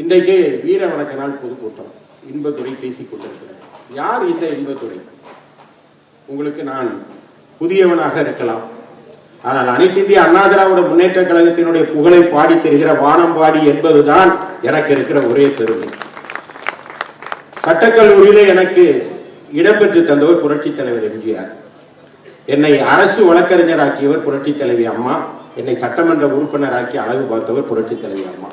இன்றைக்கு வீர வணக்க நாள் பொதுக்கூட்டம். இன்பத்துறை பேசிக் கொண்டிருக்கிறார். யார் இந்த இன்பத்துறை உங்களுக்கு நான் புதியவனாக இருக்கலாம். ஆனால் அனைத்து இந்திய அண்ணா திராவிட முன்னேற்ற கழகத்தினுடைய புகழை பாடி தெரிகிற வானம்பாடி என்பதுதான் எனக்கு இருக்கிற ஒரே பெருமை. சட்டக்கல்லூரியிலே எனக்கு இடம்பெற்று தந்தவர் புரட்சி தலைவர் எம்ஜிஆர். என்னை அரசு வழக்கறிஞராக்கியவர் புரட்சி தலைவி அம்மா. என்னை சட்டமன்ற உறுப்பினராக்கி அழகு பார்த்தவர் புரட்சி தலைவி அம்மா.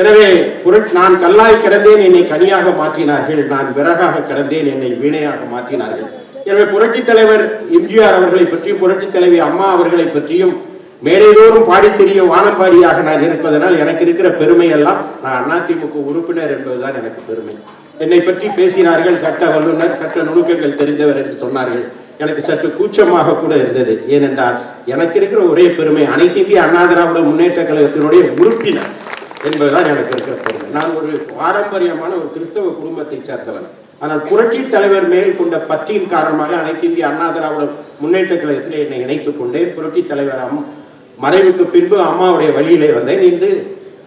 எனவே புரட்சி நான் கல்லாய் கிடந்தேன் என்னை கனியாக மாற்றினார்கள். நான் விறகாக கிடந்தேன் என்னை வீணையாக மாற்றினார்கள். எனவே புரட்சி தலைவர் எம்ஜிஆர் அவர்களை பற்றியும் புரட்சி தலைவி அம்மா அவர்களை பற்றியும் மேடைதோறும் பாடி தெரிய வானம்பாடியாக நான் இருப்பதனால் எனக்கு இருக்கிற பெருமை எல்லாம் நான் அதிமுக உறுப்பினர் என்பதுதான் எனக்கு பெருமை. என்னை பற்றி பேசினார்கள் சட்ட வல்லுநர் சட்ட நுணுக்கங்கள் தெரிந்தவர் என்று சொன்னார்கள். எனக்கு சற்று கூச்சமாக கூட இருந்தது. ஏனென்றால் எனக்கு இருக்கிற ஒரே பெருமை அனைத்து இந்திய அண்ணா திராவிட முன்னேற்ற கழகத்தினுடைய உறுப்பினர். என்பதுதான் எனக்கு இருக்கிற பெருமை நான் ஒரு பாரம்பரியமான ஒரு கிறிஸ்தவ குடும்பத்தை சேர்ந்தவன். ஆனால் புரட்சி தலைவர் மேல் கொண்ட பற்றியின் காரணமாக அனைத்து இந்திய அண்ணா திராவிட முன்னேற்ற கழகத்தில் என்னை இணைத்துக் கொண்டேன். புரட்சி தலைவர் அம் மறைவுக்கு பின்பு அம்மாவுடைய வழியிலே வந்தேன் இன்று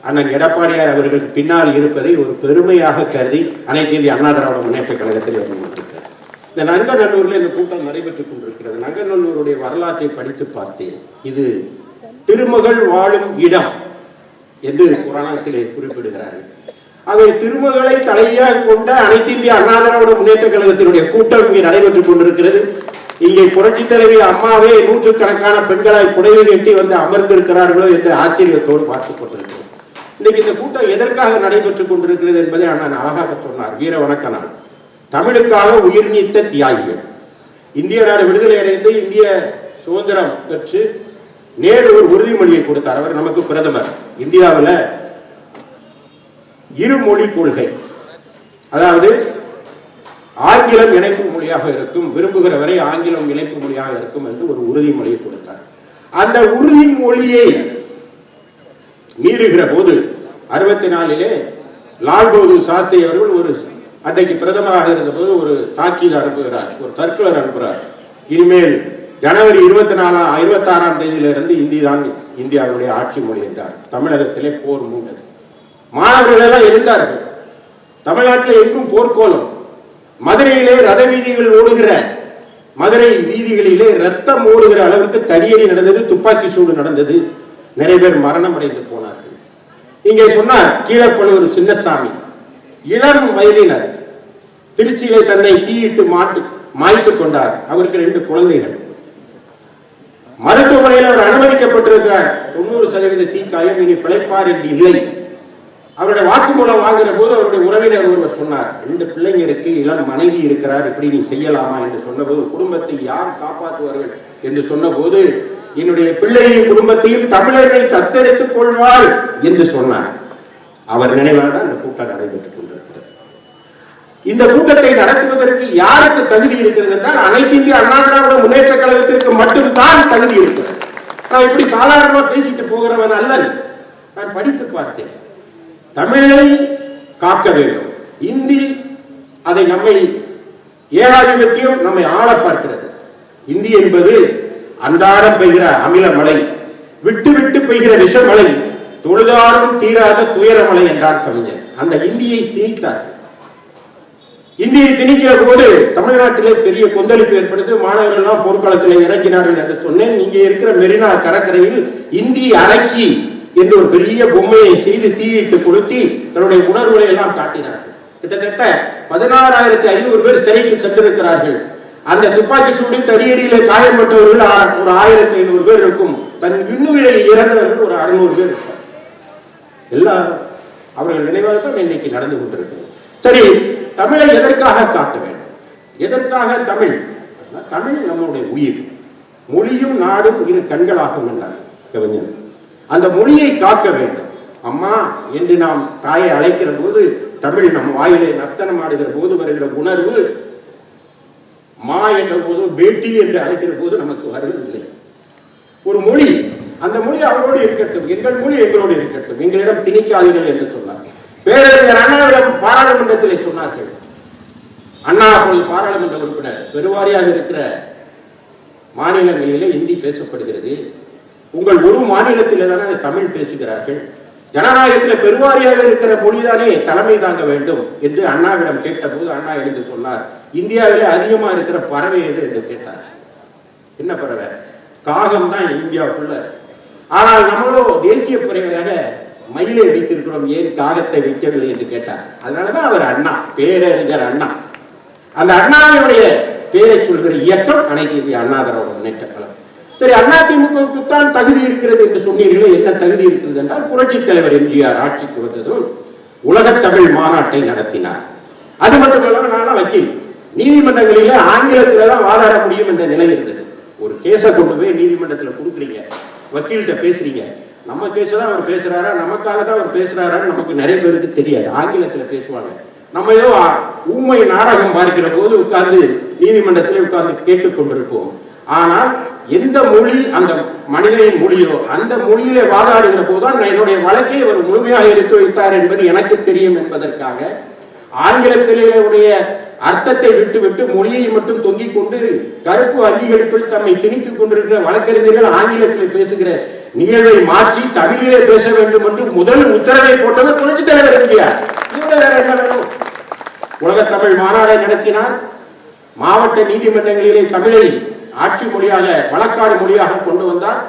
அண்ணன் எடப்பாடியார் அவர்களுக்கு பின்னால் இருப்பதை ஒரு பெருமையாக கருதி அனைத்து இந்திய அண்ணா திராவிட முன்னேற்ற கழகத்தில் இருக்கிறேன் இந்த நங்கநல்லூரில் இந்த கூட்டம் நடைபெற்றுக் கொண்டிருக்கிறது. நங்கநல்லூருடைய வரலாற்றை படித்து பார்த்தேன். இது திருமகள் வாழும் இடம். என்று புராணத்திலே குறிப்பிடுகிறார்கள். அவை திருமகளை தலைவியாக கொண்ட அனைத்து இந்திய அண்ணா திராவிட முன்னேற்ற கழகத்தினுடைய கூட்டம் இங்கே நடைபெற்றுக் கொண்டிருக்கிறது. இங்கே புரட்சி தலைவி அம்மாவே நூற்றுக்கணக்கான பெண்களாய் புடவை கட்டி வந்து அமர்ந்திருக்கிறார்களோ என்று ஆச்சரியத்தோடு பார்த்துக் கொண்டிருக்கிறோம். இன்னைக்கு இந்த கூட்டம் எதற்காக நடைபெற்றுக் கொண்டிருக்கிறது என்பதை அண்ணன் அழகாக சொன்னார். வீர வணக்க நாள். தமிழுக்காக உயிர் நீத்த தியாகிகள். இந்திய நாடு விடுதலை அடைந்து இந்திய சுதந்திரம் பெற்று நேரு ஒரு உறுதிமொழியை கொடுத்தார். அவர் நமக்கு பிரதமர். இந்தியாவில் இருமொழி கொள்கை. அதாவது ஆங்கிலம் இணைப்பு மொழியாக இருக்கும் விரும்புகிற வரை ஆங்கிலம் இணைப்பு மொழியாக இருக்கும் என்று ஒரு உறுதிமொழியை கொடுத்தார். அந்த உறுதிமொழியை மீறுகிற போது அறுபத்தி நாலிலே லால் பகதூர் சாஸ்திரி அவர்கள் ஒரு அன்றைக்கு பிரதமராக இருந்தபோது ஒரு தாக்கீது அனுப்புகிறார் ஒரு சர்க்குலர் அனுப்புகிறார். இனிமேல் ஜனவரி இருபத்தி நாலாம் இருபத்தாறாம் தேதியிலிருந்து இந்தி தான் இந்தியாவுடைய ஆட்சி மொழி என்றார். தமிழகத்திலே போர் மூண்டது. மாணவர்கள் எல்லாம் எழுந்தார்கள். தமிழ்நாட்டில் எங்கும் போர்க்கோலம் மதுரையிலே ரத வீதிகள் ஓடுகிற மதுரை வீதிகளிலே ரத்தம் ஓடுகிற அளவுக்கு தடியடி நடந்தது துப்பாக்கி சூடு நடந்தது. நிறைய பேர் மரணம் அடைந்து போனார்கள். இங்கே சொன்னார் கீழப்பழுவூர் சின்னசாமி. இளம் வயதினர் திருச்சியிலே தன்னை தீயிட்டு மாட்டு மாய்த்து கொண்டார். அவருக்கு ரெண்டு குழந்தைகள். மருத்துவமனையில் அவர் அனுமதிக்கப்பட்டிருக்கிறார். தொண்ணூறு சதவீத தீக்காயம் இனி பிழைப்பார் என்று இல்லை. அவருடைய வாக்குமூலம் வாங்குற போது அவருடைய உறவினர் ஒருவர் சொன்னார் ரெண்டு பிள்ளைங்க இருக்கு இளம் மனைவி இருக்கிறார் இப்படி நீ செய்யலாமா? என்று சொன்னபோது குடும்பத்தை யார் காப்பாற்றுவார்கள்? என்று சொன்னபோது என்னுடைய பிள்ளையின் குடும்பத்தையும் தமிழரை தத்தெடுத்துக் கொள்வார் என்று சொன்னார். அவர் நினைவாக தான் அந்த கூட்டம் நடைபெற்றுக் கொண்டிருக்கிறது இந்த கூட்டத்தை நடத்துவதற்கு யாருக்கு தகுதி இருக்கிறது என்றால் அனைத்து இந்திய அண்ணா திராவிட முன்னேற்ற கழகத்திற்கு மட்டும்தான் தகுதி இருக்கிறது. நான் இப்படி காலாரமா பேசிட்டு போகிறவன் அல்ல நான் படித்து பார்த்தேன். தமிழை காக்க வேண்டும். இந்தி அதை நம்மை ஏகாதிபத்தியம் நம்மை ஆள பார்க்கிறது. இந்தி என்பது அன்றாடம் பெய்கிற அமில மலை விட்டு விட்டு பெய்கிற விஷமலை தொழுதாரும் தீராத துயரமலை என்றார் கவிஞர். அந்த இந்தியை திணித்தார். இந்தியை திணிக்கிற போது தமிழ்நாட்டிலே பெரிய கொந்தளிப்பு ஏற்படுத்தி மாணவர்கள் எல்லாம் போர்க்களத்தில் இறங்கினார்கள் என்று சொன்னேன். இங்கே இருக்கிற மெரினா கடற்கரையில் இந்தி அரக்கி என்று ஒரு பெரிய பொம்மையை செய்து தீயிட்டு கொளுத்தி தன்னுடைய உணர்வுகளை எல்லாம் காட்டினார்கள். கிட்டத்தட்ட பதினாறாயிரத்தி ஐநூறு பேர் சிறைக்கு சென்றிருக்கிறார்கள். அந்த துப்பாக்கி சூடி தடியடியில் காயப்பட்டவர்கள் ஒரு ஆயிரத்தி ஐநூறு பேர் இருக்கும். தன் இன்னுயிரை இறந்தவர்கள் ஒரு அறுநூறு பேர் இருப்பார் எல்லாரும் அவர்கள் நினைவாகத்தான் இன்னைக்கு நடந்து கொண்டிருக்கிறது. சரி தமிழை எதற்காக காக்க வேண்டும்? எதற்காக தமிழ்? தமிழ் நம்முடைய உயிர். மொழியும் நாடும் இரு கண்களாகும் என்றார் கவிஞர். அந்த மொழியை காக்க வேண்டும். அம்மா என்று நாம் தாயை அழைக்கிற போது தமிழ் நம் வாயிலே நர்த்தனம் ஆடுகிற போது வருகிற உணர்வு மா என்ற போது பேட்டி என்று அழைக்கிற போது நமக்கு வருவதில்லை. ஒரு மொழி அந்த மொழி அவரோடு இருக்கட்டும் எங்கள் மொழி எங்களோடு இருக்கட்டும் எங்களிடம் திணிக்காதீர்கள் என்று சொன்னார். பேரறிஞர் அண்ணாவிடம் பாராளுமன்றத்திலே சொன்னார்கள். அண்ணா அவர்கள் பாராளுமன்ற உறுப்பினர் பெருவாரியாக இருக்கிற மாநிலங்களிலே இந்தி பேசப்படுகிறது. உங்கள் ஒரு மாநிலத்திலே தானே தமிழ் பேசுகிறார்கள். ஜனநாயகத்தில் பெருவாரியாக இருக்கிற மொழிதானே தலைமை தாங்க வேண்டும் என்று அண்ணாவிடம் கேட்டபோது அண்ணா எழுந்து சொன்னார். இந்தியாவிலே அதிகமாக இருக்கிற பறவை எது என்று கேட்டார். என்ன பறவை? காகம் தான் இந்தியாவுக்குள்ள. ஆனால் நம்மளோ தேசிய பறவையாக மயிலை வைத்திருக்கிறோம் ஏன் காகத்தை வைக்கவில்லை என்று கேட்டார். அதனாலதான் அவர் அண்ணா பேரறிஞர் அண்ணா. அந்த அண்ணாவினுடைய பேரை சொல்கிற இயக்கம் அனைத்து இந்திய அண்ணாதரோட முன்னேற்ற கழகம். சரி அதிமுகவுக்கு தான் தகுதி இருக்கிறது என்று சொன்னீர்களே என்ன தகுதி இருக்கிறது என்றால் புரட்சித் தலைவர் எம்ஜிஆர் ஆட்சிக்கு வந்ததும் உலகத் தமிழ் மாநாட்டை நடத்தினார். அது மட்டுமல்லாம நான் வக்கீல். நீதிமன்றங்களில ஆங்கிலத்தில தான் வாதாட முடியும் என்ற நிலை இருந்தது. ஒரு கேஸை கொண்டு போய் நீதிமன்றத்தில் கொடுக்குறீங்க. வக்கீல்கிட்ட பேசுறீங்க. நம்ம கேஸ் தான் அவர் பேசுறாரா? நமக்காக தான் அவர் பேசுறாரான்னு நமக்கு நிறைய பேருக்கு தெரியாது. ஆங்கிலத்துல பேசுவாங்க. நம்ம ஏதோ உண்மை நாடகம் பார்க்கிற போது உட்கார்ந்து நீதிமன்றத்தில் உட்கார்ந்து கேட்டுக்கொண்டிருப்போம் ஆனால் எந்த மொழி அந்த மனிதனின் மொழியோ அந்த மொழியிலே வாதாடுகிற போதுதான் என்னுடைய வழக்கை அவர் முழுமையாக எடுத்து வைத்தார் என்பது எனக்கு தெரியும் என்பதற்காக ஆங்கிலத்திலேயுடைய அர்த்தத்தை விட்டுவிட்டு மொழியை மட்டும் தொங்கிக் கொண்டு கருப்பு அங்கிகளுக்குள் தம்மை திணித்துக் கொண்டிருக்கிற வழக்கறிஞர்கள் ஆங்கிலத்தில் பேசுகிற நிகழ்வை மாற்றி தமிழிலே பேச வேண்டும் என்று முதல் உத்தரவை போட்டவர் புரட்சித் தலைவர் எம்ஜிஆர். என்ன வேணும்? உலக தமிழ் மாநாடை நடத்தினார். மாவட்ட நீதிமன்றங்களிலே தமிழை ஆட்சி மொழியாக வழக்காடு மொழியாக கொண்டு வந்தார்.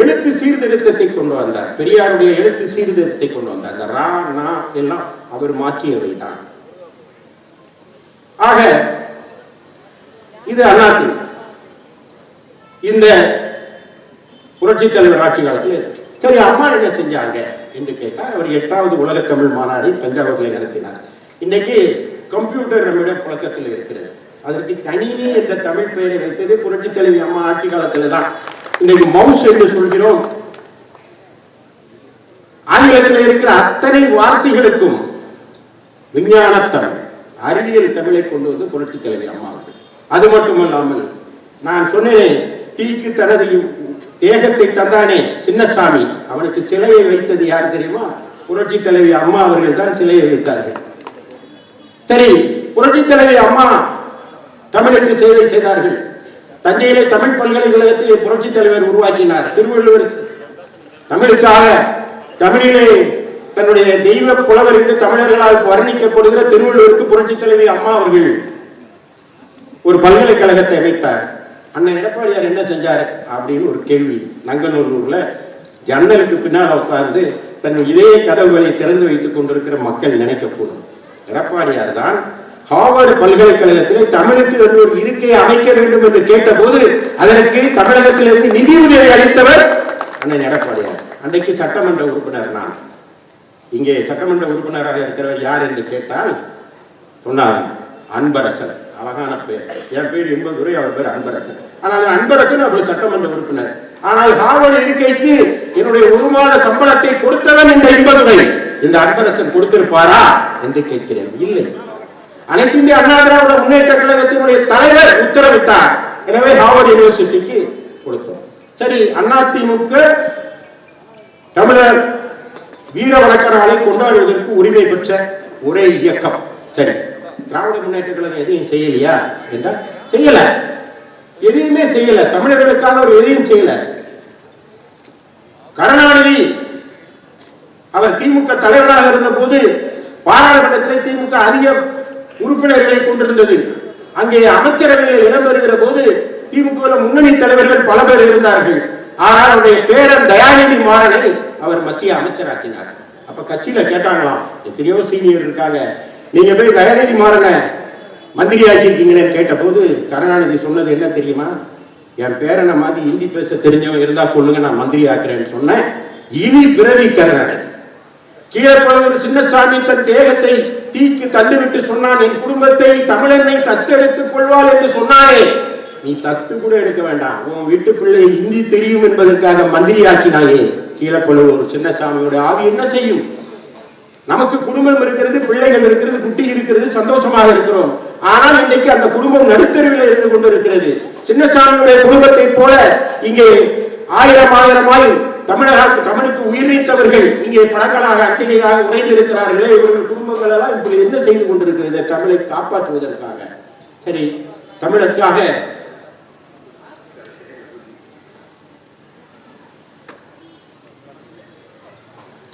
எழுத்து சீர்திருத்தத்தை கொண்டு வந்தார். பெரியாருடைய எழுத்து சீர்திருத்தத்தை கொண்டு வந்தார். ரா நா எல்லாம் அவர் மாற்றியவை தான் ஆக இது அண்ணாதி இந்த புரட்சி தலைவர் ஆட்சி காலத்தில் இருக்கு. சரி அம்மா என்ன செஞ்சாங்க என்று கேட்டார். அவர் எட்டாவது உலக தமிழ் மாநாடை தஞ்சாவூரில் நடத்தினார். இன்னைக்கு கம்ப்யூட்டர் நம்மிடம் புழக்கத்தில் இருக்கிறது. அதற்கு கணினி என்ற தமிழ் பெயரை வைத்தது புரட்சி தலைவி அம்மா ஆட்சி காலத்தில் தான். இன்னைக்கு மவுஸ் என்று சொல்கிறோம். ஆங்கிலத்தில் இருக்கிற அத்தனை வார்த்தைகளுக்கும் விஞ்ஞான தமிழ் அறிவியல் தமிழை கொண்டு வந்து புரட்சி தலைவி அம்மா அவர்கள். அது மட்டுமல்லாமல் நான் சொன்னேன் தீக்கு தனது தேகத்தை தந்தானே சின்னசாமி. அவனுக்கு சிலையை வைத்தது யார் தெரியுமா? புரட்சி தலைவி அம்மா அவர்கள் தான் சிலையை வைத்தார்கள். சரி புரட்சி தலைவி அம்மா தமிழுக்கு சேவை செய்தார்கள். தஞ்சையிலே தமிழ் பல்கலைக்கழகத்தை புரட்சி தலைவர் உருவாக்கினார். திருவள்ளுவர் தமிழுக்காக தமிழிலே தன்னுடைய தெய்வ புலவர் என்று தமிழர்களால் வர்ணிக்கப்படுகிற திருவள்ளுவருக்கு புரட்சி தலைவி அம்மா அவர்கள் ஒரு பல்கலைக்கழகத்தை அமைத்தார். அண்ணன் எடப்பாடியார் என்ன செஞ்சார் அப்படின்னு ஒரு கேள்வி. நங்கநல்லூர்ல ஜன்னலுக்கு பின்னால் உட்கார்ந்து தன் இதய கதவுகளை திறந்து வைத்துக் கொண்டிருக்கிற மக்கள் நினைக்கக்கூடும். எடப்பாடியார் தான் ஹார்வர்டு பல்கலைக்கழகத்திலே தமிழுக்கு என்று ஒரு இருக்கையை அமைக்க வேண்டும் என்று கேட்டபோது அதற்கு தமிழகத்திலிருந்து நிதி உதவி அளித்தவர் அண்ணன் எடப்பாடியார். அன்றைக்கு சட்டமன்ற உறுப்பினர் நான். இங்கே சட்டமன்ற உறுப்பினராக இருக்கிறவர் யார் என்று கேட்டால் சொன்னார் அன்பரசன் அழகான பேர் என் பேர் இன்பதுரை அவர் பேர் அன்பரசன் ஆனால் அன்பரசன் அவர் சட்டமன்ற உறுப்பினர். ஆனால் காவல் இருக்கைக்கு என்னுடைய ஒரு மாத சம்பளத்தை கொடுத்தவன் இந்த இன்பதுரை இந்த அன்பரசன் கொடுத்திருப்பாரா என்று கேட்கிறேன். இல்லை. அனைத்து இந்திய அண்ணா திராவிட முன்னேற்ற கழகத்தினுடைய தலைவர் உத்தரவிட்டார். எனவே ஹார்வர்டு யூனிவர்சிட்டிக்கு கொடுத்தோம். சரி அதிமுக தமிழர் வீர வழக்கராலை கொண்டாடுவதற்கு உரிமை பெற்ற ஒரே இயக்கம். சரி. திராவிட முன்னேற்ற கழகம் எதையும் செய்யலையா? என்றால் செய்யல. எதையுமே செய்யல. தமிழர்களுக்காக அவர் எதையும் செய்யல. கருணாநிதி அவர் திமுக தலைவராக இருந்த போது பாராளுமன்றத்திலே திமுக அதிக உறுப்பினர்களை கொண்டிருந்தது. அங்கே அமைச்சரவையில் இடம்பெறுகிற போது திமுக முன்னணி தலைவர்கள் பல பேர் இருந்தார்கள். ஆனால் அவருடைய பேரன் தயாநிதி மாறனை அவர் மத்திய அமைச்சராக்கினார். அப்ப கட்சியில கேட்டாங்களாம் எத்தனையோ சீனியர் இருக்காங்க. நீங்க போய் தயாநிதி மாறன மந்திரி ஆக்கியிருக்கீங்களேன்னு கேட்டபோது கருணாநிதி சொன்னது என்ன தெரியுமா? என் பேரனை மாதிரி ஹிந்தி பேச தெரிஞ்சவன் இருந்தா சொல்லுங்க நான் மந்திரி ஆக்குறேன்னு சொன்னேன். இனி பிறவி கருணாநிதி. கீழப்பழவர் சின்னசாமி தன் தேகத்தை தீக்கு தந்துவிட்டு சொன்னான் என் குடும்பத்தை தமிழனை தத்தெடுத்துக் கொள்வாள் என்று சொன்னாரே. நீ தத்து கூட எடுக்க வேண்டாம். உன் வீட்டு பிள்ளை ஹிந்தி தெரியும் என்பதற்காக மந்திரி ஆக்கினாயே கீழப்பழுவூர் சின்னசாமியோட ஆவி என்ன செய்யும்? நமக்கு குடும்பம் இருக்கிறது பிள்ளைகள் இருக்கிறது குட்டி இருக்கிறது சந்தோஷமாக இருக்கிறோம். ஆனால் இன்னைக்கு அந்த குடும்பம் நடுத்தருவில் இருந்து கொண்டிருக்கிறது. சின்னசாமியுடைய குடும்பத்தை போல இங்கே ஆயிரம் ஆயிரமாய் தமிழக தமிழுக்கு உயிர் நீத்தவர்கள் இங்கே படங்களாக அக்கினியாக உறைந்திருக்கிறார்களே. இவர்கள் குடும்பங்கள் எல்லாம் இப்படி என்ன செய்து கொண்டிருக்கிறது? தமிழை காப்பாற்றுவதற்காக. சரி தமிழுக்காக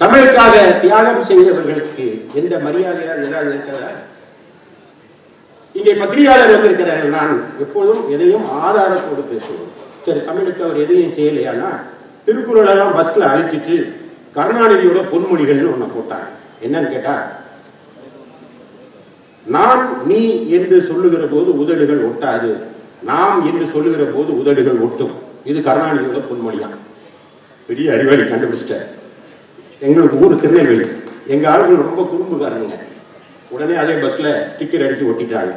தமிழுக்காக தியாகம் செய்தவர்களுக்கு எந்த மரியாதையாக ஏதாவது இருக்கிறதா? இங்கே பத்திரிகையாளர் வந்திருக்கிறார்கள். நான் எப்போதும் எதையும் ஆதாரத்தோடு பேசுவோம். சரி தமிழுக்கு அவர் எதையும் செய்யலையானா திருக்குறளெல்லாம் பஸ்ல அழிச்சிட்டு கருணாநிதியோட பொன்மொழிகள்னு ஒண்ணு போட்டாங்க என்னன்னு கேட்டா நான் நீ என்று சொல்லுகிற போது உதடுகள் ஒட்டாது. நாம் என்று சொல்லுகிற போது உதடுகள் ஒட்டும். இது கருணாநிதியோட பொன்மொழியா? பெரிய அறிவாளி கண்டுபிடிச்சிட்டார். எங்களுக்கு ஊர் திருநெல்வேலி எங்க ஆளுங்க ரொம்ப குறும்புக்காரங்க. உடனே அதே பஸ்ல ஸ்டிக்கர் அடிச்சு ஒட்டிட்டாங்க.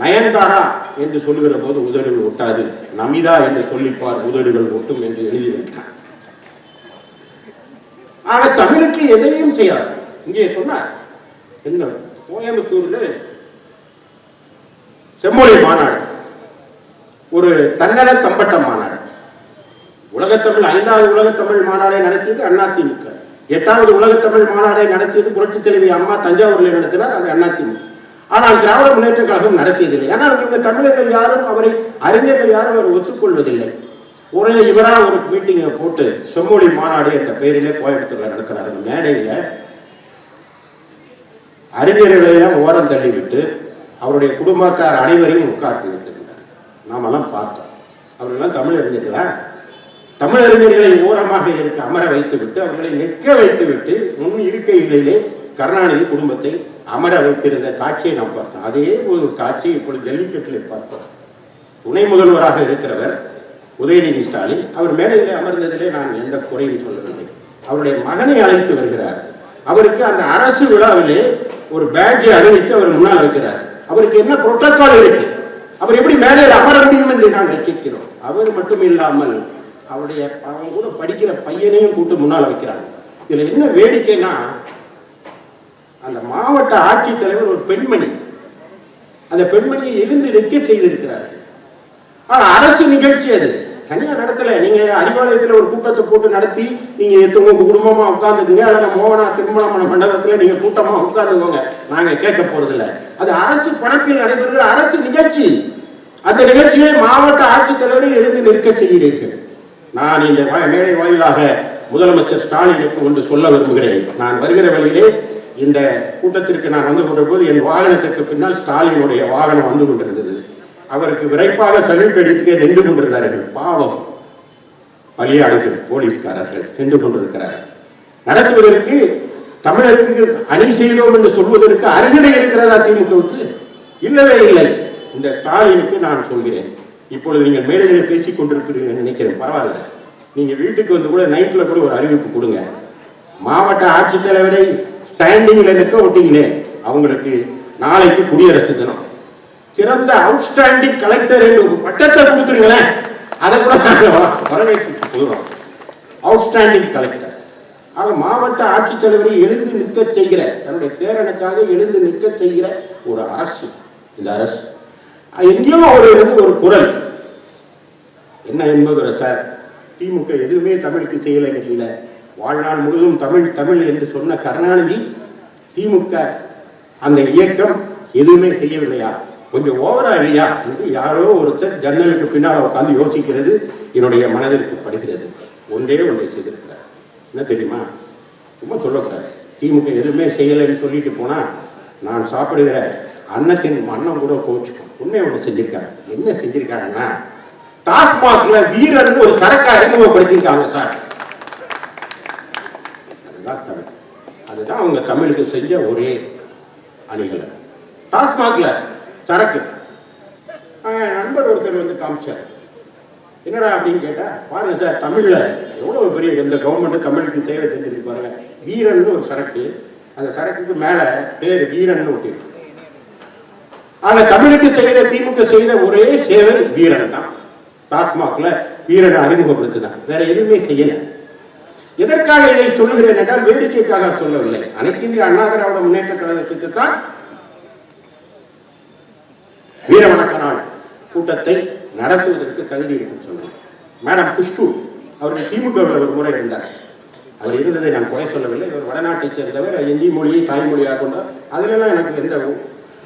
நயன்தாரா என்று சொல்லுகிற போது உதடுகள் ஒட்டாது. நமிதா என்று சொல்லிப்பார் உதடுகள் ஒட்டும் என்று எழுதி வைத்தார். ஆக தமிழுக்கு எதையும் செய்யாது. இங்கே சொன்னார். என்ன கோயம்புத்தூர்ல செம்மொழி மாநாடு. ஒரு தன்னட தம்பட்ட மாநாடு. உலகத்தமிழ் ஐந்தாவது உலகத்தமிழ் மாநாடை நடத்தியது அதிமுக எட்டாவது உலகத்தமிழ் மாநாடை நடத்தியது புரட்சி தலைவி அம்மா தஞ்சாவூரில் நடத்தினார் அது அதிமுக ஆனால் திராவிட முன்னேற்ற கழகம் நடத்தியதில்லை. ஆனால் இந்த தமிழர்கள் யாரும் அவரை அறிஞர்கள் யாரும் அவர் ஒத்துக்கொள்வதில்லை. உடனே இவரா ஒரு மீட்டிங்கை போட்டு செம்மொழி மாநாடு என்ற பெயரிலே கோயம்புத்தூர்ல நடத்துறாரு மேடையில் மேடையில ஓரம் தள்ளிவிட்டு அவருடைய குடும்பத்தார் அனைவரையும் உட்கார்ந்து வைத்திருந்தார். நாமெல்லாம் பார்த்தோம். அவரெல்லாம் தமிழ் அறிஞர்களா தமிழறிஞர்களை ஓரமாக இருக்க அமர வைத்து விட்டு அவர்களை நிற்க வைத்து விட்டு முன் இருக்கைகளிலே கருணாநிதி குடும்பத்தை அமர வைத்திருந்த காட்சியை நாம் பார்த்தோம். அதே ஒரு காட்சி இப்பொழுது ஜல்லிக்கட்டில் பார்த்தோம் துணை முதல்வராக இருக்கிறவர் உதயநிதி ஸ்டாலின். அவர் மேடையில் அமர்ந்ததிலே நான் எந்த குறையும் சொல்லவில்லை. அவருடைய மகனை அழைத்து வருகிறார். அவருக்கு அந்த அரசு விழாவிலே ஒரு பேட்ஜை அறிவித்து அவர் முன்னால் வைக்கிறார். அவருக்கு என்ன புரோட்டோகால் இருக்கு? அவர் எப்படி மேடையில் அமர முடியும் என்று நாங்கள் கேட்கிறோம். அவர் மட்டும் இல்லாமல் அவருடைய அவங்க கூட படிக்கிற பையனையும் கூட்டு முன்னால் வைக்கிறாங்க. இதுல என்ன வேடிக்கைன்னா அந்த மாவட்ட ஆட்சித்தலைவர் ஒரு பெண்மணி அந்த பெண்மணியை எழுந்து நிற்க செய்திருக்கிறார். ஆனால் அரசு நிகழ்ச்சி அது. தனியா நடத்தல நீங்க அறிவாலயத்துல ஒரு கூட்டத்தை போட்டு நடத்தி நீங்க எத்து உங்க குடும்பமா உட்கார்ந்துக்குங்க? அல்லது மோகனா திருமணமான மண்டபத்துல நீங்க கூட்டமா உட்கார்ந்துக்கோங்க. நாங்க கேட்க போறது இல்ல அது அரசு பணத்தில் நடைபெறுகிற அரசு நிகழ்ச்சி. அந்த நிகழ்ச்சியை மாவட்ட ஆட்சித்தலைவரை எழுந்து நிற்க செய்கிறீர்கள். நான் இந்த மேடை வாயிலாக முதலமைச்சர் ஸ்டாலினுக்கு ஒன்று சொல்ல விரும்புகிறேன். நான் வருகிற வழியிலே இந்த கூட்டத்திற்கு நான் வந்து கொண்ட போது என் வாகனத்திற்கு பின்னால் ஸ்டாலினுடைய வாகனம் வந்து கொண்டிருந்தது. அவருக்கு விரைப்பாக சல்யூட் நின்று கொண்டிருந்தார்கள். பாவம். பலியாடுகள் போலீஸ்காரர்கள் நின்று கொண்டிருக்கிறார்கள் நடத்துவதற்கு தமிழருக்கு அணி செய்தோம் என்று சொல்வதற்கு அருகதை இருக்கிறதா திமுகவுக்கு இல்லவே இல்லை. இந்த ஸ்டாலினுக்கு நான் சொல்கிறேன். இப்பொழுது நீங்கள் மேடையில் பேசி கொண்டிருக்கிறீர்கள் நினைக்கிறேன். பரவாயில்ல. நீங்கள் வீட்டுக்கு வந்து கூட நைட்டில் கூட ஒரு அறிவிப்பு கொடுங்க. மாவட்ட ஆட்சித்தலைவரை ஸ்டாண்டிங்கில் நிற்க விட்டீங்களே அவங்களுக்கு நாளைக்கு குடியரசு தினம். சிறந்த அவுட்ஸ்டாண்டிங் கலெக்டர் என்று ஒரு பட்டத்தை கொடுத்துருங்களேன். அதை கூட நாங்கள் வ- வரவேற்று சொல்றோம் அவுட்ஸ்டாண்டிங் கலெக்டர் ஆக மாவட்ட ஆட்சித்தலைவரை எழுந்து நிற்க செய்கிற தன்னுடைய பேரனுக்காக எழுந்து நிற்க செய்கிற ஒரு அரசு. இந்த அரசு எங்கேயோ ஒரு இருந்து ஒரு குரல். என்ன என்பது சார் திமுக எதுவுமே தமிழுக்கு செய்யலைங்கிறீங்கள வாழ்நாள் முழுவதும் தமிழ் தமிழ் என்று சொன்ன கருணாநிதி திமுக அந்த இயக்கம் எதுவுமே செய்யவில்லையா? கொஞ்சம் ஓவரா இல்லையா? என்று யாரோ ஒருத்தர் ஜன்னலுக்கு பின்னால் உட்காந்து யோசிக்கிறது என்னுடைய மனதிற்கு படுகிறது. ஒன்றே ஒன்றை செய்திருக்கிறார். என்ன தெரியுமா? சும்மா சொல்லக்கூடாது. திமுக எதுவுமே செய்யலைன்னு சொல்லிட்டு போனா நான் சாப்பிடுகிற அன்னத்தின் அன்னம் கூட கோச்சுக்கும் உண்மை ஒன்று செஞ்சிருக்காங்க என்ன செஞ்சிருக்காங்கன்னா டாஸ்மாக்ல வீரர்னு ஒரு சரக்கை அறிமுகப்படுத்தியிருக்காங்க சார். அதுதான் தமிழ். அதுதான் அவங்க தமிழுக்கு செஞ்ச ஒரே அணிகளை. டாஸ்மாக்ல சரக்கு. நண்பர் ஒருத்தர் வந்து காமிச்சார். என்னடா அப்படின்னு கேட்டா பாருங்க சார் தமிழ்ல எவ்வளவு பெரிய இந்த கவர்மெண்ட் தமிழுக்கு சேவை செஞ்சிருக்கு பாருங்க. வீரன் ஒரு சரக்கு. அந்த சரக்குக்கு மேல பேர் வீரன் ஒட்டிருக்கு. ஆனா தமிழுக்கு செய்த திமுக செய்த ஒரே சேவை வீரன் தான். டாஸ்மாக்ல வீரனை அறிமுகப்படுத்தினார். வேற எதுவுமே செய்யல. எதற்காக இதை சொல்லுகிறேன் என்றால் வேடிக்கைக்காக சொல்லவில்லை. அனைத்து இந்திய அண்ணா திராவிட முன்னேற்ற கழகத்துக்கு தான் வீர வணக்க நாள் கூட்டத்தை நடத்துவதற்கு தகுதி இருக்கும் சொன்னார் மேடம் குஷ்பு அவர்கள் திமுகவில் ஒரு முறை இருந்தார். அவர் இருந்ததை நான் குறை சொல்லவில்லை. இவர் வடநாட்டை சேர்ந்தவர். இந்தி மொழியை தாய்மொழியாக கொண்டார். அதிலெல்லாம் எனக்கு எந்த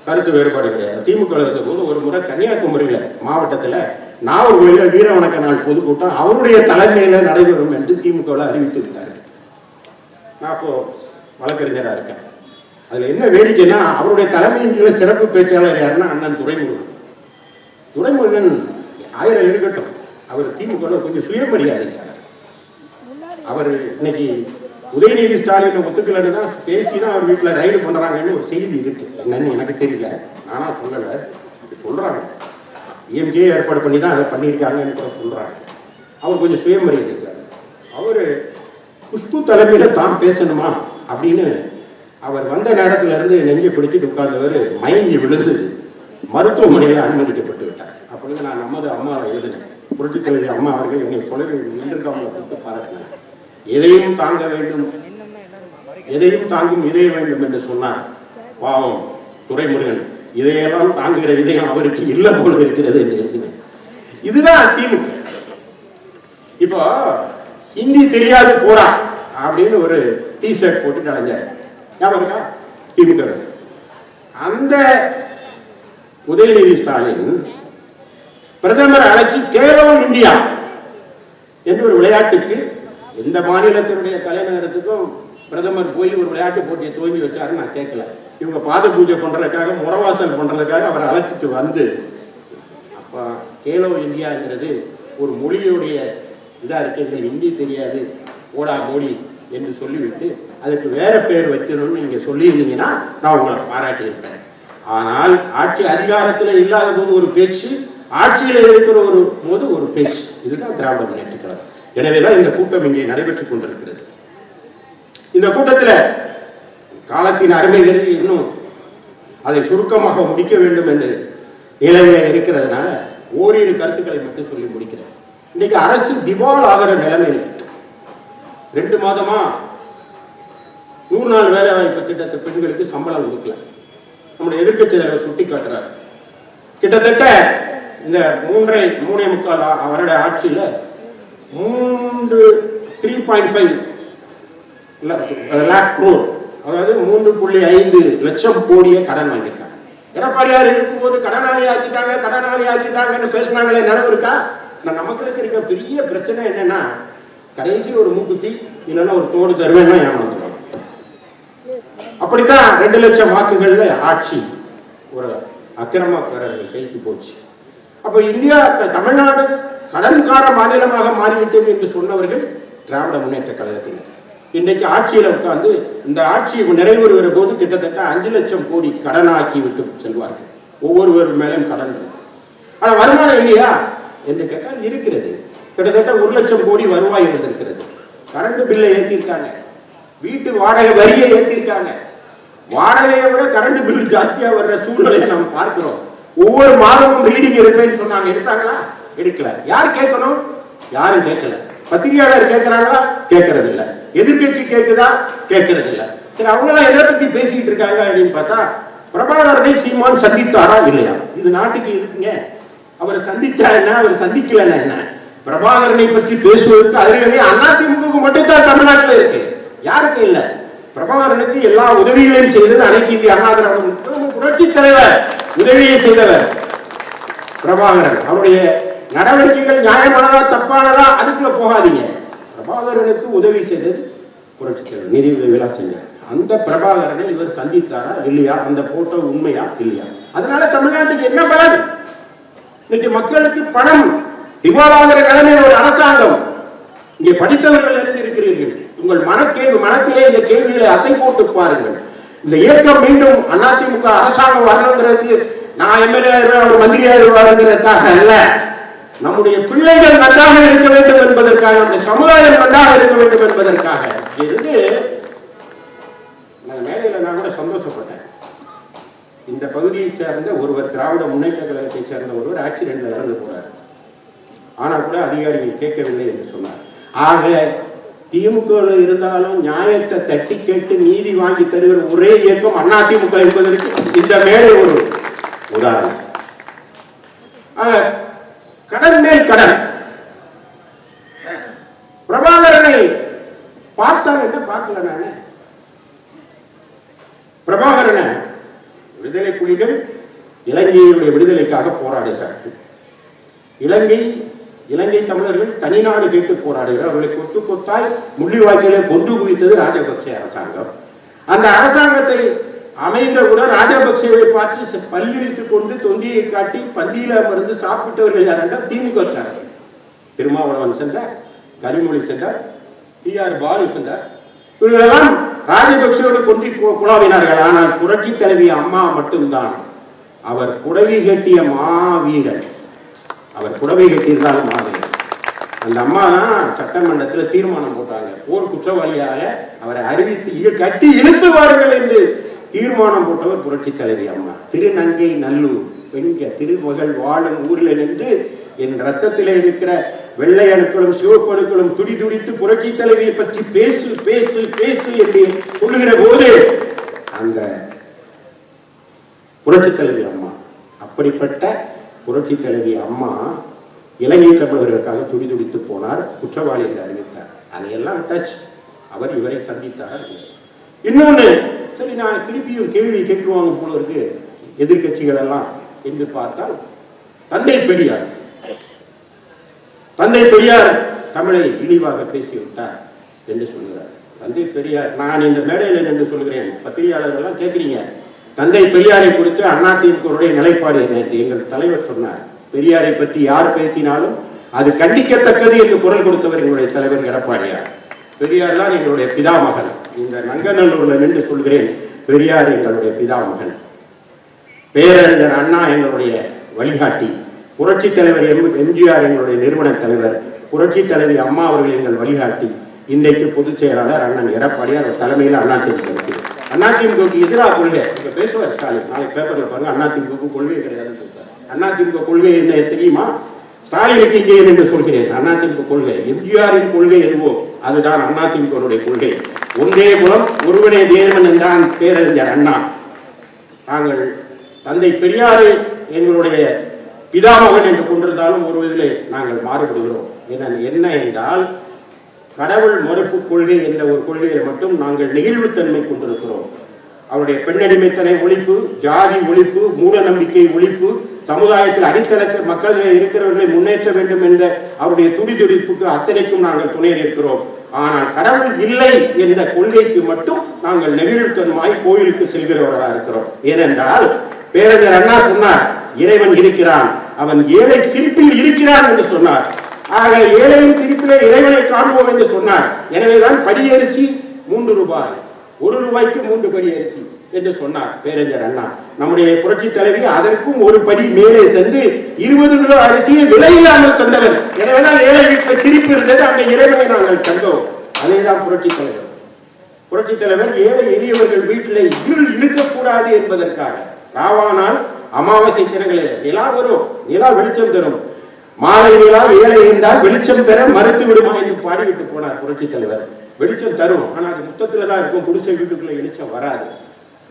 கருத்து வேறுபாடு கிடையாது. திமுக இருந்தபோது ஒரு முறை கன்னியாகுமரியில மாவட்டத்தில் நாகர்கோயில வீர வணக்க நாள் பொதுக்கூட்டம் அவருடைய தலைமையில நடைபெறும் என்று திமுகவில் அறிவித்து விட்டார்கள் நான் அப்போ வழக்கறிஞராக இருக்கேன். அதில் என்ன வேடிக்கைன்னா அவருடைய தலைமையின் கீழே சிறப்பு பேச்சாளர் யாருன்னா அண்ணன் துரைமுருகன். துரைமுருகன் ஆயிரம் இருக்கட்டும். அவர் திமுக கொஞ்சம் சுயமரியாதைக்காரர். அவர் இன்னைக்கு உதயநிதி ஸ்டாலின் ஒத்துக்கலன்னு தான் பேசி தான் அவர் வீட்டில் ரைடு பண்ணுறாங்கன்னு ஒரு செய்தி இருக்கு. என்னன்னு எனக்கு தெரியல. நானா சொல்லலை. அப்படி சொல்கிறாங்க இஎம்கே ஏற்பாடு பண்ணி தான் அதை பண்ணியிருக்காங்கன்னு கூட சொல்கிறாங்க அவர் கொஞ்சம் சுயமரியாதை இருக்காரு. அவர் குஷ்பு தலைமையில் தான் பேசணுமா அப்படின்னு அவர் வந்த நேரத்துல இருந்து நெஞ்சை பிடிச்சிட்டு உட்கார்ந்தவர் மயங்கி விழுந்து மருத்துவமனையில் அனுமதிக்கப்பட்டு விட்டார். அப்பொழுது நான் நமது அம்மாவை எழுதினேன். புரட்சித்தலைவி அம்மா அவர்கள் என்னை தொலைவில் நின்றுக்காமல் கூப்பிட்டு பாராட்டினார். எதையும் தாங்க வேண்டும். எதையும் தாங்கும் இதய வேண்டும் என்று சொன்னார். பாவம் துரைமுருகன் இதையெல்லாம் தாங்குகிற இதயம் அவருக்கு இல்லை போல இருக்கிறது என்று எழுதினேன். இதுதான் திமுக. இப்போ ஹிந்தி தெரியாது போறா அப்படின்னு ஒரு டி ஷர்ட் போட்டு கலைஞர். ஞாபகம் இருக்கா? திமுக. அந்த உதயநிதி ஸ்டாலின் பிரதமர் அழைச்சி கேரளம் இந்தியா என்று ஒரு விளையாட்டுக்கு எந்த மாநிலத்தினுடைய தலைநகரத்துக்கும் பிரதமர் போய் ஒரு விளையாட்டு போட்டியை துவங்கி வச்சாருன்னு நான் கேட்கல. இவங்க பாத பூஜை பண்றதுக்காக முறவாசல் பண்றதுக்காக அவரை அழைச்சிட்டு வந்து அப்ப கேலோ இந்தியாங்கிறது ஒரு மொழியுடைய இதா இருக்கு எங்களுக்கு ஹிந்தி தெரியாது ஓடா மொழி என்று சொல்லிவிட்டு அதுக்கு வேற பேர் வச்சிடணும்னு நீங்க சொல்லியிருந்தீங்கன்னா நான் உங்களை பாராட்டியிருப்பேன். ஆனால் ஆட்சி அதிகாரத்தில் இல்லாத போது ஒரு பேச்சு ஆட்சியில் இருக்கிற ஒரு போது ஒரு பேச்சு. இதுதான் திராவிட முன்னேற்ற எனவேதான் இந்த கூட்டம் இங்கே நடைபெற்றுக் கொண்டிருக்கிறது. இந்த கூட்டத்தில் காலத்தின் அருமை கருதி இன்னும் அதை சுருக்கமாக முடிக்க வேண்டும் என்று நிலையில இருக்கிறதுனால ஓரிரு கருத்துக்களை மட்டும் சொல்லி முடிக்கிறேன். இன்னைக்கு அரசு திவால் ஆகிற நிலைமையில் ரெண்டு மாதமா நூறு நாள் வேலை வாய்ப்பு திட்டத்தை பெண்களுக்கு சம்பளம் கொடுக்கல நம்முடைய எதிர்க்கட்சி தலைவர் சுட்டி காட்டுறாரு கிட்டத்தட்ட இந்த மூன்றரை மூணே முக்கால் அவருடைய வருட மூன்று three point five lakh crore அதாவது மூன்று புள்ளி ஐந்து லட்சம் கோடியை கடன் வாங்கியிருக்காங்க. எடப்பாடியார் இருக்கும்போது கடனாளி ஆக்கிட்டாங்க கடனாளி ஆக்கிட்டாங்கன்னு பேசினாங்களே நினைவு இருக்கா? இந்த நமக்களுக்கு இருக்க பெரிய பிரச்சனை என்னன்னா கடைசி ஒரு மூக்குத்தி இல்லைன்னா ஒரு தோடு தருவேன்னா ஏமாந்துருவாங்க அப்படித்தான் ரெண்டு லட்சம் வாக்குகள்ல ஆட்சி ஒரு அக்கிரமக்காரர்கள் கைக்கு போச்சு. அப்போ இந்தியா தமிழ்நாடு கடன்கார மாநிலமாக மாறிவிட்டது என்று சொன்னவர்கள் திராவிட முன்னேற்ற கழகத்தினர். இன்றைக்கு ஆட்சியில் உட்கார்ந்து இந்த ஆட்சி நிறைவேறுகிற போது கிட்டத்தட்ட அஞ்சு லட்சம் கோடி கடனாக்கி விட்டு செல்வார்கள். ஒவ்வொருவர் மேலும் கடன் இருக்கும் ஆனால் வருமானம் இல்லையா? என்று கேட்டால் இருக்கிறது. கிட்டத்தட்ட ஒரு லட்சம் கோடி வருவாய் வந்திருக்கிறது கரண்ட் பில்லை ஏற்றிருக்காங்க வீட்டு வாடகை வரியை ஏற்றிருக்காங்க வாடகையை விட கரண்ட் பில் ஜாஸ்தியாக வர்ற சூழ்நிலையை நம்ம பார்க்கிறோம். ஒவ்வொரு மாதமும் ரீடிங் எடுப்பேன்னு சொன்னாங்க. எடுத்தாங்களா? எடுக்கல. யார் கேட்கணும்? யாரும் கேட்கல. பத்திரிகையாளர் கேட்கிறாங்களா? கேட்கறது இல்ல எதிர்கட்சி கேட்குதா? கேட்கறது இல்ல சரி அவங்க எல்லாம் எதை பத்தி பேசிக்கிட்டு இருக்காங்க அப்படின்னு பார்த்தா பிரபாகரனை சீமான் சந்தித்தாரா இல்லையா? இது நாட்டுக்கு இருக்குங்க அவரை சந்திச்சா என்ன? அவர் சந்திக்கலன்னா என்ன? பிரபாகரனை பற்றி பேசுவதற்கு அருகே அதிமுக மட்டும்தான் தமிழ்நாட்டில் இருக்கு. யாருக்கு இல்ல? பிரபாகரனுக்கு எல்லா உதவிகளையும் செய்தது அனைத்து இந்திய அண்ணா திராவிட புரட்சி தலைவர். உதவியை செய்தவர் பிரபாகரன். அவருடைய நடவடிக்கைகள் நியாயமானதா தப்பானதா அதுக்குள்ள போகாதீங்க. பிரபாகரனுக்கு உதவி செய்தது புரட்சி தலைவர் நிதி விழா செஞ்சார். அந்த பிரபாகரனை இவர் சந்தித்தாரா இல்லையா? அந்த போட்டோ உண்மையா இல்லையா? அதனால தமிழ்நாட்டுக்கு என்ன பலன்? இன்னைக்கு மக்களுக்கு பணம். திவாலாகிற நிலைமையில் ஒரு அரசாங்கம். இங்கே படித்தவர்கள் நிறைந்திருக்கிறீர்கள் உங்கள் மனக்கேள்வி மனத்திலே இந்த கேள்விகளை அசை போட்டு பாருங்கள். இந்த இயக்கம் மீண்டும் அதிமுக அரசாங்கம் வரணுங்கிறதுக்கு நான் எம்எல்ஏ அவர் மந்திரி ஆயிடுவாருங்கிறதுக்காக அல்ல. நம்முடைய பிள்ளைகள் நன்றாக இருக்க வேண்டும் என்பதற்காக நம்முடைய சமுதாயம் நன்றாக இருக்க வேண்டும் என்பதற்காக. இருந்து நான் மேடையில் நான் கூட சந்தோஷப்பட்டேன். இந்த பகுதியைச் சேர்ந்த ஒருவர் திராவிட முன்னேற்ற கழகத்தைச் சேர்ந்த ஒருவர் ஆக்சிடென்ட்ல இறந்து போனார். ஆனால் கூட அதிகாரிகள் கேட்கவில்லை என்று சொன்னார். ஆக திமுக இருந்தாலும் நியாயத்தை தட்டி கேட்டு நீதி வாங்கி தருகிற ஒரே இயக்கம் அண்ணா திமுக என்பதற்கு இந்த மேடை ஒரு உதாரணம். கடன் மேல் கடன் பிரபாகரனை பார்த்தால் என்ன பார்க்கல நானே? பிரபாகரனை விடுதலை புலிகள் இலங்கையுடைய விடுதலைக்காக போராடுகிறார்கள். இலங்கை இலங்கை தமிழர்கள் தனிநாடு கேட்டு போராடுகிறார் அவர்களை கொத்து கொத்தாய் முள்ளிவாய்க்கிலே கொண்டு குவித்தது ராஜபக்சே அரசாங்கம். அந்த அரசாங்கத்தை அமைந்தவுடன் ராஜபக்சேவை பார்த்து பல்லிழித்து கொண்டு தொந்தியை காட்டி பந்தியில மருந்து சாப்பிட்டவர்கள் யார் என்றால் திமுக திருமாவளவன் சென்றார் கனிமொழி சென்றார் டி ஆர் பாலு சென்றார். இவர்களெல்லாம் ராஜபக்சேவோடு கொன்றி குழாவினார்கள். ஆனால் புரட்சி தலைவி அம்மா மட்டும்தான். அவர் புடவி கட்டிய மாவீரன் அவர் புடவை கட்டியிருந்தாலும் மாவீரன் அந்த அம்மா தான் சட்டமன்றத்தில் தீர்மானம் போட்டாங்க. போர் குற்றவாளியாக அவரை அறிவித்து இழு- கட்டி இழுத்து வாருங்கள் என்று தீர்மானம் போட்டவர் புரட்சி தலைவி அம்மா திருநங்கை நல்லூர் பெண்க திருமகள் வாழும் ஊரில் நின்று என் ரத்தத்திலே இருக்கிற வெள்ளை அணுக்களும் சிவப்பு அணுக்களும் துடி துடித்து புரட்சி தலைவியை பற்றி பேசு பேசு பேசு என்று சொல்லுகிற போது அந்த புரட்சி தலைவி அம்மா அப்படிப்பட்ட புரட்சி தலைவி அம்மா இலங்கை தமிழர்களுக்காக துடி துடித்து போனார் குற்றவாளி என்று அறிவித்தார். அதையெல்லாம் டச் அவர் இவரை சந்தித்தார். இன்னொன்னு சரி நான் திருப்பியும் கேள்வி கேட்டுருவாங்க போல இருக்கு. எதிர்க்கட்சிகள் எல்லாம் என்று பார்த்தால் தந்தை பெரியார். தந்தை பெரியார் தமிழை இழிவாக பேசிவிட்டார் என்று சொல்கிறார். தந்தை பெரியார் நான் இந்த மேடையில் என்று சொல்கிறேன்? பத்திரிகையாளர்கள் எல்லாம் கேட்குறீங்க. தந்தை பெரியாரை குறித்து அதிமுகவுடைய நிலைப்பாடு என்ன என்று எங்கள் தலைவர் சொன்னார். பெரியாரை பற்றி யார் பேசினாலும் அது கண்டிக்கத்தக்கது என்று குரல் கொடுத்தவர் எங்களுடைய தலைவர் எடப்பாடியார். பெரியார் தான் எங்களுடைய பிதாமகன். இந்த நங்கநல்லூர்ல நின்று சொல்கிறேன் பெரியார் எங்களுடைய பிதாமகன். பேரறிஞர் அண்ணா எங்களுடைய வழிகாட்டி. புரட்சி தலைவர் எம் எம்ஜிஆர் எங்களுடைய நிறுவன தலைவர். புரட்சி தலைவி அம்மா அவர்கள் எங்கள் வழிகாட்டி. இன்றைக்கு பொதுச் செயலாளர் அண்ணன் எடப்பாடியார் அவர் தலைமையில் அதிமுக இருக்கு. அதிமுகவுக்கு எதிராக கொள்கை. இங்க பேசுவார் ஸ்டாலின். நாளைக்கு பேப்பர்ல பாருங்க. அதிமுக கொள்கை கிடையாதுன்னு சொல்றாரு. அதிமுக கொள்கை என்ன தெரியுமா? ஸ்டாலினுக்கு இங்கே என்று சொல்கிறேன் அதிமுக கொள்கை எம்ஜிஆரின் கொள்கை எதுவோ அதுதான் அதிமுகவுடைய கொள்கை. ஒன்றே குலம் ஒருவனே தேவன் என்றான் பேரறிஞர் அண்ணா. நாங்கள் தந்தை பெரியாரை எங்களுடைய பிதாமகன் என்று கொண்டிருந்தாலும் ஒரு விதிலே நாங்கள் மாறுபடுகிறோம். என்ன என்ன என்றால் கடவுள் மறுப்பு கொள்கை என்ற ஒரு கொள்கையை மட்டும் நாங்கள் நெகிழ்வுத்தன்மை கொண்டிருக்கிறோம். அவருடைய பெண்ணடிமைத்தனை ஒழிப்பு ஜாதி ஒழிப்பு மூட நம்பிக்கை ஒழிப்பு சமுதாயத்தில் அடித்தளத்தில் மக்கள் இருக்கிறவர்களை முன்னேற்ற வேண்டும் என்ற அவருடைய துடிதுடிப்புக்கு அத்தனைக்கும் நாங்கள் துணை நிற்கிறோம் ஆனால் கடவுள் இல்லை என்ற கொள்கைக்கு மட்டும் நாங்கள் நெகிழ்த்தன்மாய் கோயிலுக்கு செல்கிறவர்களாக இருக்கிறோம். ஏனென்றால் பேரறிஞர் அண்ணா சொன்னார் இறைவன் இருக்கிறான். அவன் ஏழை சிரிப்பில் இருக்கிறான் என்று சொன்னார். ஆக ஏழையின் சிரிப்பிலே இறைவனை காண்போம் என்று சொன்னார். எனவேதான் படியரிசி மூன்று ரூபாய். ஒரு ரூபாய்க்கு மூன்று படி அரிசி என்று சொன்னார் பேரஞ்சர் அண்ணா. நம்முடைய புரட்சி தலைவி அதற்கும் ஒரு படி மேலே சென்று இருபது கிலோ அரிசியை விலையில்லாமல் தந்தவர் எனவேதான் ஏழை வீட்டில் சிரிப்பு இருந்தது அந்த இறைவனை நாங்கள் கண்டோம். அதேதான் புரட்சி தலைவர். புரட்சி தலைவர் ஏழை எளியவர்கள் வீட்டில் இருள் இழுக்கக்கூடாது என்பதற்காக. ராவானால் அமாவாசை தினங்களில் நிலா வரும் நிலா வெளிச்சம் தரும். மாலை நிலா ஏழை இருந்தால் வெளிச்சம் பெற மறுத்து விடுமா என்று பாடிவிட்டு போனார் புரட்சி தலைவர். வெளிச்சம் தரும் ஆனால் அது முத்தத்தில் தான் இருக்கும் குடிசை வீட்டுக்குள்ள வெளிச்சம் வராது.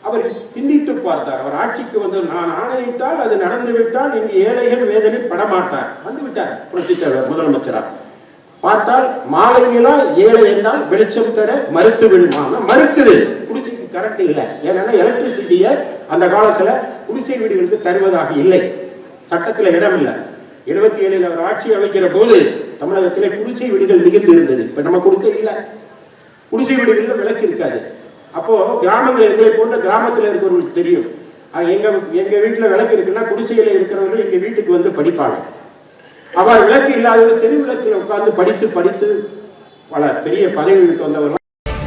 அவர் சிந்தித்து பார்த்தார். அவர் ஆட்சிக்கு வந்து நான் ஆணையிட்டால் அது நடந்து விட்டால் இங்கு ஏழைகள் வேதனை படமாட்டார். வந்து விட்டார் புரட்சி தலைவர் பார்த்தால் மாலை நிலா ஏழை என்றால் வெளிச்சம் தர மறுத்து விடுமான மறுக்குது குடிசைக்கு கரண்ட் இல்லை. ஏன்னா எலக்ட்ரிசிட்டியை அந்த காலத்துல குடிசை வீடுகளுக்கு தருவதாக இல்லை. சட்டத்தில் இடம் இல்லை. எழுபத்தி ஏழில் அவர் ஆட்சி அமைக்கிற போது தமிழகத்திலே குடிசை வீடுகள் மிகுந்து இருந்தது இப்ப நம்ம கொடுக்க இல்லை. குடிசை வீடுகளில் விளக்கு இருக்காது. அப்போ கிராமங்கள் எங்களை போன்ற கிராமத்தில் இருக்கிறவங்களுக்கு தெரியும். எங்க எங்க வீட்டுல விளக்கு இருக்குன்னா குடிசையில இருக்கிறவர்கள் எங்க வீட்டுக்கு வந்து படிப்பாங்க. அவர் விளக்கு இல்லாதவர்கள் தெரு விளக்கில் உட்கார்ந்து படித்து படித்து பல பெரிய பதவிகளுக்கு வந்தவர்கள்